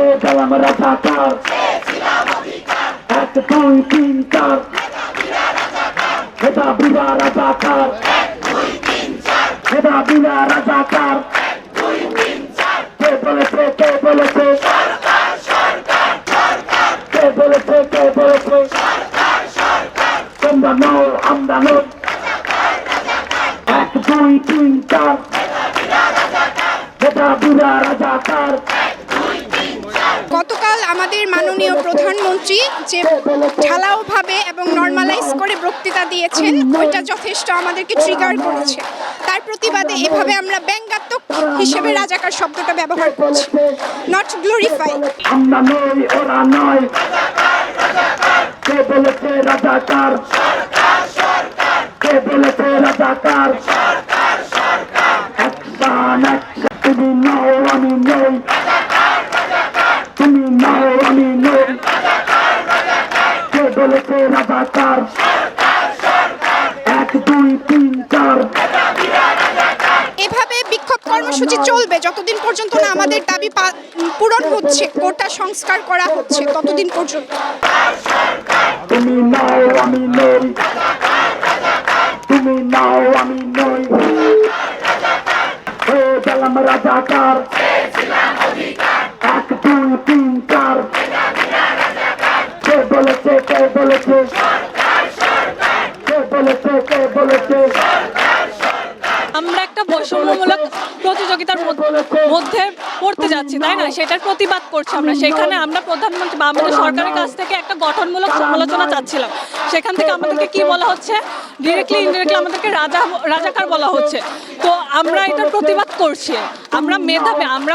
হয়ে গেলাম রাজাকার এক দুই তিন চার। এটা বিনা রাজাকার এটা বিনা রাজাকার কে বলেছে কে বলেছে? কে বলেছে কে বলেছে? তোমরা নও, আমরা নই। এক, দুই, তিন, চার। এটা বিনা রাজাকার গতকাল আমাদের মাননীয় প্রধানমন্ত্রী যে ঢালাওভাবে এবং নর্মালাইজ করে বক্তৃতা দিয়েছেন, ওইটা যথেষ্ট আমাদেরকে ট্রিগার করেছে। তার প্রতিবাদে এভাবে আমরা ব্যঙ্গাত্মক হিসেবে রাজাকার শব্দটা ব্যবহার করছি। নট গ্লোরিফাই আমি নই তুমি নাও আমি নই কে বলেছে রাজাকার। এক দুই তিন চার। এভাবে বিক্ষোভ কর্মসূচি চলবে যতদিন পর্যন্ত না আমাদের দাবি পূরণ হচ্ছে কোটা সংস্কার করা হচ্ছে ততদিন পর্যন্ত। তুমি নাও আমি নই। তুমি নাও আমি নই। হয়ে গেলাম রাজাকার। এক দুই তিন চার। বলেছে কে বলেছে? কে বলেছে কে বলেছে? আমরা একটা বৈষম্যমূলক প্রতিযোগিতার মধ্যে পড়তে যাচ্ছি তাই না? সেটার প্রতিবাদ করছি আমরা। সেখানে আমরা প্রধানমন্ত্রী বা আমাদের সরকারের কাছ থেকে একটা গঠনমূলক সমালোচনা চাচ্ছিলাম। সেখান থেকে আমাদেরকে কি বলা হচ্ছে? ডিরেক্টলি ইনডিরেক্টলি আমাদেরকে রাজা রাজাকার বলা হচ্ছে। তো আমরা এটার প্রতিবাদ করছি। আমরা মেধাবে আমরা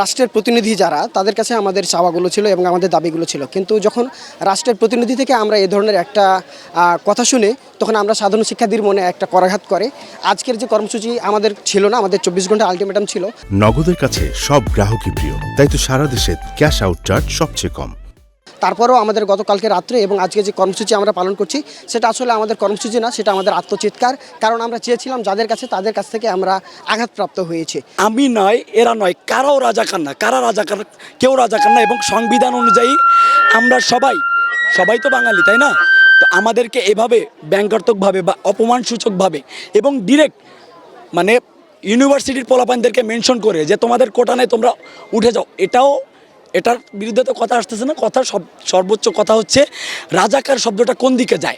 রাষ্ট্রের প্রতিনিধি যারা, তাদের কাছে আমাদের চাওয়াগুলো ছিল এবং আমাদের দাবিগুলো ছিল। কিন্তু যখন রাষ্ট্রের প্রতিনিধি থেকে আমরা এ ধরনের একটা কথা শুনে, তখন আমরা সাধারণ শিক্ষার্থীর মনে একটা করাঘাত করে। আজকের যে কর্মসূচি আমাদের ছিল না, আমাদের চব্বিশ ঘণ্টা আলটিমেটাম ছিল। নগদের কাছে সব গ্রাহকই প্রিয়, তাই তো সারা দেশে ক্যাশ আউট চার্জ সবচেয়ে কম। তারপরেও আমাদের গতকালকে রাত্রে এবং আজকে যে কর্মসূচি আমরা পালন করছি, সেটা আসলে আমাদের কর্মসূচি না, সেটা আমাদের আত্মচিৎকার। কারণ আমরা চেয়েছিলাম যাদের কাছে, তাদের কাছ থেকে আমরা আঘাতপ্রাপ্ত হয়েছি। আমি নয়, এরা নয়, কারাও রাজাকার না, কারা রাজাকার, কেউ রাজাকার না এবং সংবিধান অনুযায়ী আমরা সবাই সবাই তো বাঙালি, তাই না? তো আমাদেরকে এভাবে ব্যঙ্গাত্মকভাবে বা অপমানসূচকভাবে এবং ডিরেক্ট মানে ইউনিভার্সিটির পোলাপানদেরকে মেনশন করে যে তোমাদের কোটা নেই, তোমরা উঠে যাও। এটাও এটার বিরুদ্ধে তো কথা আসতেছে না। কথা সব, সর্বোচ্চ কথা হচ্ছে, রাজাকার শব্দটা কোন দিকে যায়?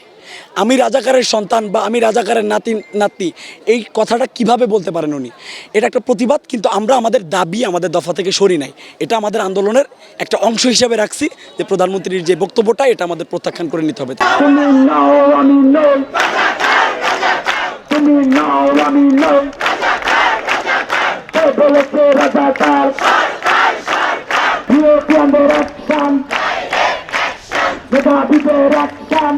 আমি রাজাকারের সন্তান বা আমি রাজাকারের নাতি, নাতনি, এই কথাটা কীভাবে বলতে পারেন উনি? এটা একটা প্রতিবাদ, কিন্তু আমরা আমাদের দাবি আমাদের দফা থেকে সরি নাই। এটা আমাদের আন্দোলনের একটা অংশ হিসেবে রাখছি যে প্রধানমন্ত্রীর যে বক্তব্যটা, এটা আমাদের প্রত্যাখ্যান করে নিতে হবে তুমি নাও আমি নই তুমি নাও আমি নই কে বলেছে রাজাকার মেধাবীদের অ্যাকশন